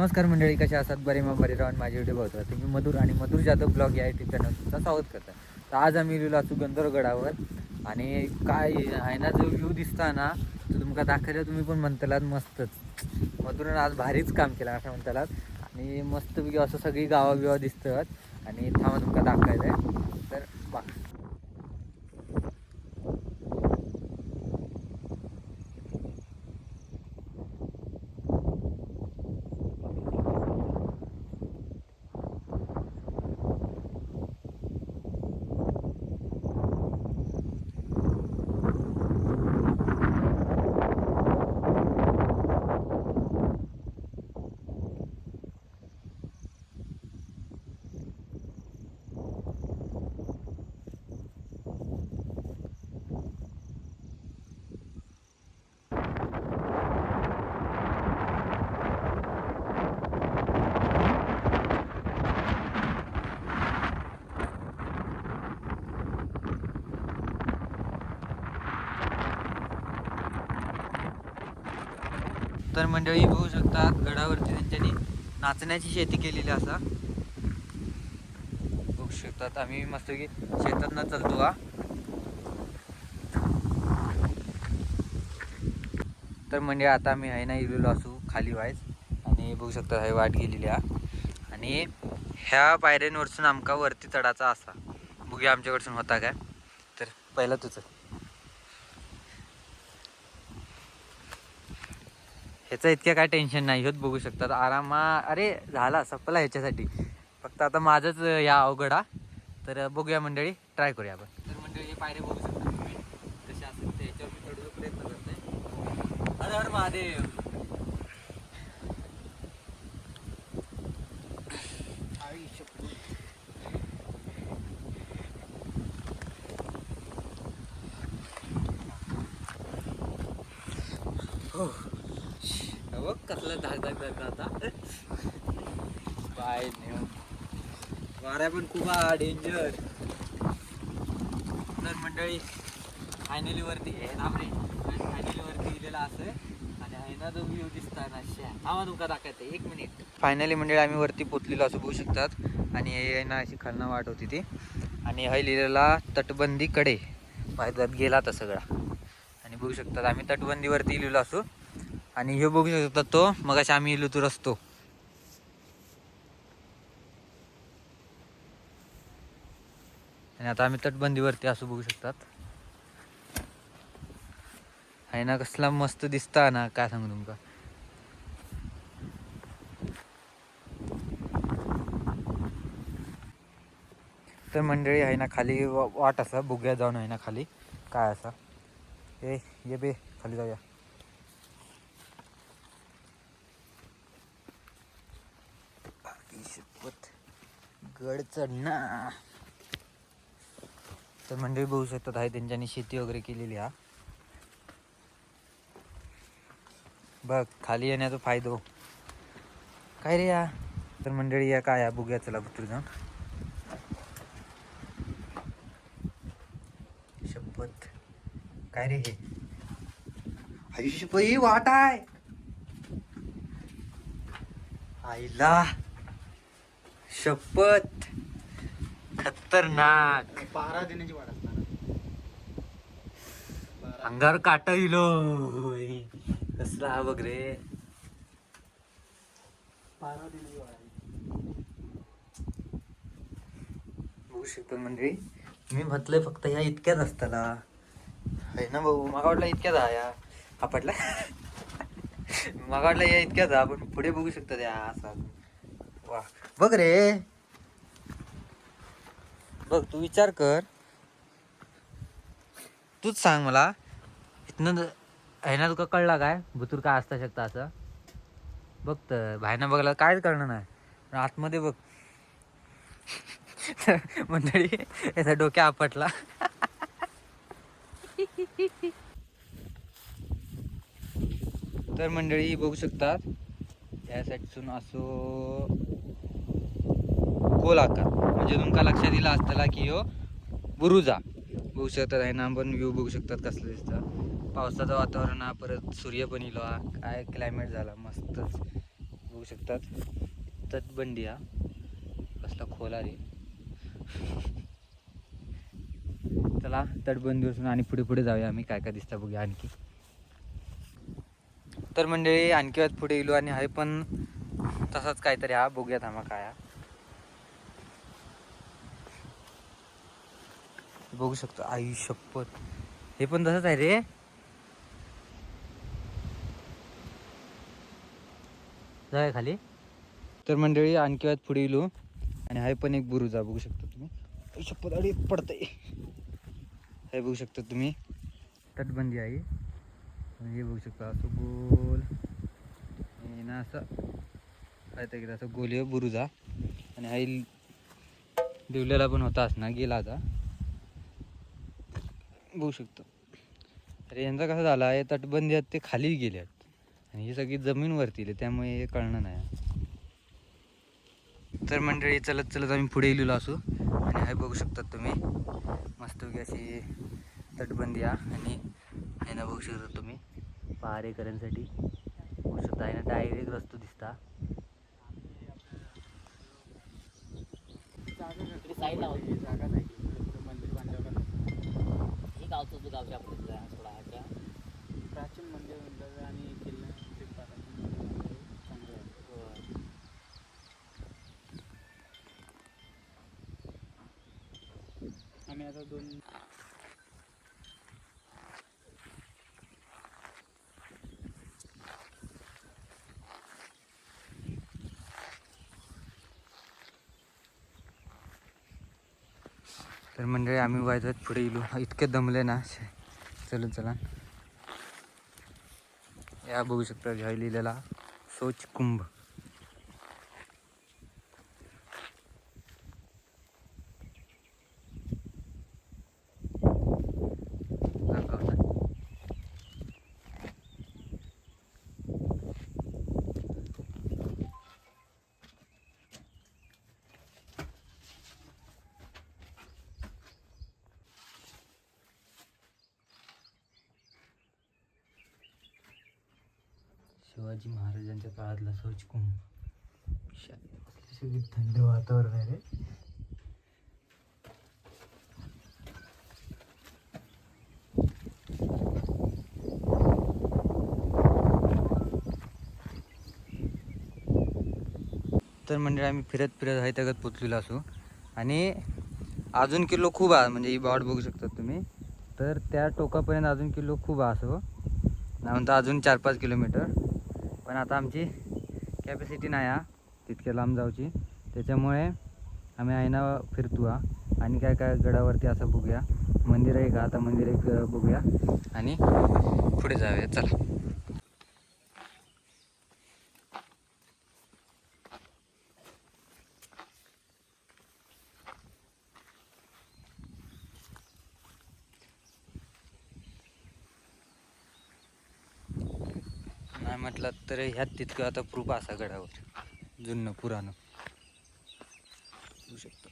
नमस्कार मंडळी कशा असतात बरे मग बरे राहून माझे व्हिडिओ बघतो तुम्ही मधुर आणि मधुर जाधव ब्लॉग या युट्यूब चॅनल तुमचं स्वागत करता तर आज आम्ही लिहिलो असू गंधर्वगडावर आणि काय आहे ना जो व्ह्यू दिसता ना तो तुमका दाखवला तुम्ही पण म्हणतालात मस्तच. मधुरनं आज भारीच काम केलं असं म्हणतालात. आणि मस्तपैकी असं सगळी गावा बिवा दिसतात. आणि थांबा तुमका दाखवायचं आहे तर बा तर मंडळी बघू शकता गडावरती त्यांच्यानी नाचण्याची शेती केलेली असा. बघू शकतात आम्ही मस्त की शेतात चालतो हा. तर म्हणजे आता आम्ही आहे ना इलेलो असू खाली व्हायच. आणि बघू शकता हे वाट गेलेली हा. आणि ह्या पायऱ्यांवरसून आमका वरती चढाचा असा. बघूया आमच्याकडसून होता काय. तर पहिला तुझं. ह्याचं इतक्या काय टेन्शन नाही होत बघू शकतात आरामा अरे झाला सपला ह्याच्यासाठी. फक्त आता माझंच या अवघडा तर बघूया मंडळी ट्राय करूया आपण. तर मंडळी हे पायरे बघू शकता तुम्ही. कसे असेल ह्याच्यावर मी प्रयत्न करतोय. हर हर महादेव हो बघ कसला धाक धाक धाक आता बाय वाऱ्या पण खूप डेंजर तर मंडळी फायनली वरती आहे ना रे? फायनली वरती गेलेला असं आणि हायना ना तो व्ह्यू दिसता ना शा हा तुमका दाखवते. एक मिनिट फायनली मंडळी आम्ही वरती पोचलेलो असं बघू शकतात. आणि हे ना अशी खालना वाट होती ती. आणि हे लिहिलेला तटबंदी कडे गेला तर सगळा. आणि बघू शकतात आम्ही तटबंदीवरती लिहिलो असू. आणि हे बघू शकतात तो मग अशा आम्ही लुतूर असतो. आणि आता आम्ही तटबंदीवरती असं बघू शकतात. आहे ना कसला मस्त दिसता ना काय सांगू तुमका. तर मंडळी आहे ना खाली वा- वाट असा बुग्या जाऊन आहे ना खाली काय असा. ए ये बे खाली जाऊया आई शपथ गड चढना तर मंडळी बघू शकतात आहे त्यांच्यानी शेती वगैरे केलेली हा. बघ खाली येण्याचा फायदो. काय रे या? तर मंडळी या काय या बघूया चला कुत्र जाऊन शपथ. काय रे हे? आयुष्य वाट आहे. आईला. शपथ. खतरनाक. बारा दिनाची वाट असणार. अंगावर काटा इलो. कसला हा बघ रे. बारा दिनाची वाट बघू शकतो मंडळी. मी म्हटलंय फक्त ह्या इतक्याच असताना. आहे ना भाऊ मला वाटलं इतक्याच हा या. आपटला मला वाटलं या इतक्याच हा पण पुढे बघू शकतो त्या असा. वा. बघ रे. बघ तू विचार कर. तूच सांग मला इथनं आहे ना तुका कळला काय? भुतूर काय असता शकता असं? बघ तर बाहेरनं बघला कायच कळणार नाही. पण आतमध्ये बघ. मंडळी याचा डोक्या आपटला. तर मंडळी बघू शकतात. या साईडसून असो गोल आकार. म्हणजे तुमका लक्षात येईल असताना की हो बुरुजा. बघू शकतात आहे ना पण व्ह्यू बघू शकतात कसलं दिसतं. पावसाचं वातावरण हा परत सूर्य पण इलो हा काय क्लायमेट झाला मस्तच. बघू शकतात. तटबंदी हा कसला खोला रे चला तटबंदी असून आणि पुढे पुढे जाऊया आम्ही. काय काय दिसतं बघूया आणखी. तर मंडळी आणखी पुढे येलो आणि आहे पण तसाच काहीतरी हा बघूया थांबा काय हा. बघू शकतो आई शपथ हे पण तसंच आहे रे. जाऊया खाली. तर मंडळी आणखी वाद पुढे गेलो आणि हाय पण एक बुरुजा बघू शकता तुम्ही. शपथ अडी पडतंय. हे बघू शकता तुम्ही. तटबंदी आहे. हे बघू शकता असं गोल. ना असं काय तर असं गोल आहे बुरुजा. आणि आई दिवलेला पण होता असणार गेला आता बघू शकतो. तर यांचा कसं झाला आहे तटबंदी आहेत ते खाली गेले आहेत आणि ही सगळी जमीनवरती आहे, त्यामुळे हे कळणं नाही. तर मंडळी चलत चलत आम्ही पुढे गेलेलो असू. आणि हे बघू शकतात तुम्ही मस्तपैकी अशी तटबंदी आहे. आणि यांना ना बघू शकता तुम्ही पहारेकऱ्यांसाठी बघू शकता आहे ना डायरेक्ट रस्तो दिसता. जागा नाही गावचं जो गावच्या आपलं आहे थोडा आहे प्राचीन मंदिर म्हणतात आणि किल्ला ते प्राचीन मंदिर चांगलं आहे. आम्ही आता दोन तर मंडळी आम्ही वाजवत पुढे येलो इतके दमले ना चलत चला या बघू शकता लिहिलेला सोच कुंभ दाखवता. शिवाजी महाराजांच्या काळातला कुंभ. सगळी थंड वातावरण आहे रे. तर म्हणजे आम्ही फिरत फिरत आहे तगत पोचलेलो असू. आणि अजून किल्लो खूप आहे म्हणजे ही बॉट बघू शकता तुम्ही. तर त्या टोकापर्यंत अजून किल्लो खूप आहे असं. नाही म्हणता अजून चार पाच किलोमीटर. पण आता आमची कॅपॅसिटी नाही हा. तितक्या लांब जाऊची. त्याच्यामुळे आम्ही आहे फिरतो हा. आणि काय काय गडावरती असं बघूया. मंदिर आहे का आता मंदिर एक बघूया. आणि पुढे जाऊया. चला नाही म्हटलं तर ह्यात तितकं आता प्रूफ असा गडावर जुनं पुराणं शकतो.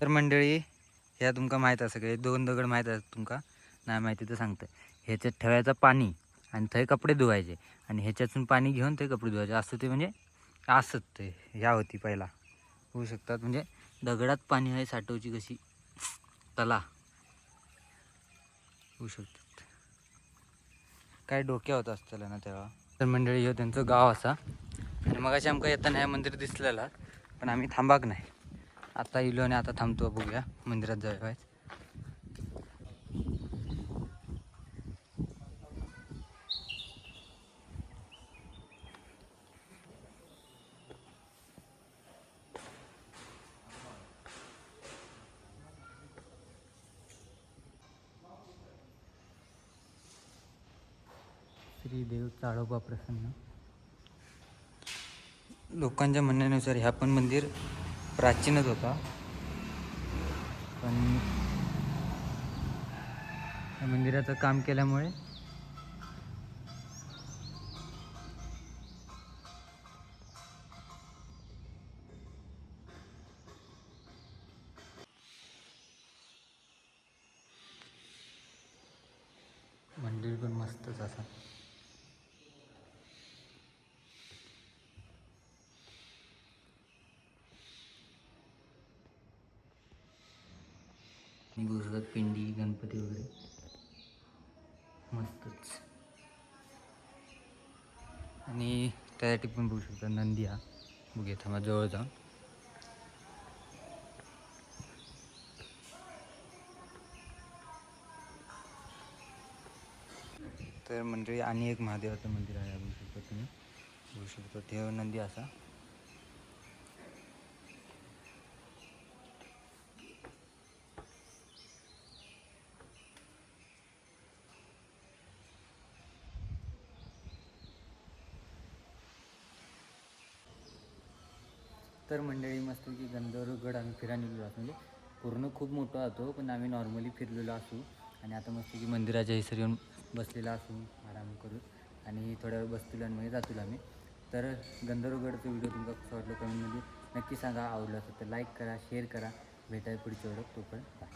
तर मंडळी ह्या तुमका माहीत आहे सगळे दोन दगड माहीत आहेत तुमका? नाही माहिती तर सांगतं ह्याच्यात ठेवायचं पाणी आणि थंय कपडे धुवायचे. आणि ह्याच्यातून पाणी घेऊन ते कपडे धुवायचे. असं ते म्हणजे असत ते. ह्या होती पहिला. होऊ शकतात म्हणजे दगडात पाणी आहे साठवची कशी? तला. होऊ शकतात. काय डोक्या होत असतं ना तेव्हा? तर मंडळी हो त्यांचं गाव असा. आणि मग अशी आमकां येताना हे मंदिर दिसलेला पण आम्ही थांबाक नाही. आता इलो आणि आता थांबतो बघूया. मंदिरात जाऊया. श्री देव चाळोबा प्रसन्न. लोकांच्या म्हणण्यानुसार ह्या पण मंदिर प्राचीनच होता. पण मंदिराचं काम केल्यामुळे आणि गुजरात पिंडी गणपती वगैरे. मस्तच. आणि त्यासाठी पण बघू शकता नंदी हा बघूया थांबा जवळ जाऊन तर मंडळी आणि एक महादेवाचं मंदिर आहे बघू शकता तुम्ही. बघू शकता ते नंदी असा तर मंडळी मस्त की आम्ही फिरायला निघलो असू म्हणजे पूर्ण खूप मोठा होतो पण आम्ही नॉर्मली फिरलेलो असू आणि आता मस्त की मंदिराच्या हिसर येऊन बसलेला असू आराम करू आणि थोड्या वेळ बसतील आणि मग जातो आम्ही. तर गंधर्वगडचा व्हिडिओ तुमचा कसं वाटलं कमेंटमध्ये नक्की सांगा. आवडलं असं तर लाईक करा शेअर करा. भेटाय पुढच्या वेळेत तोपर्यंत बाय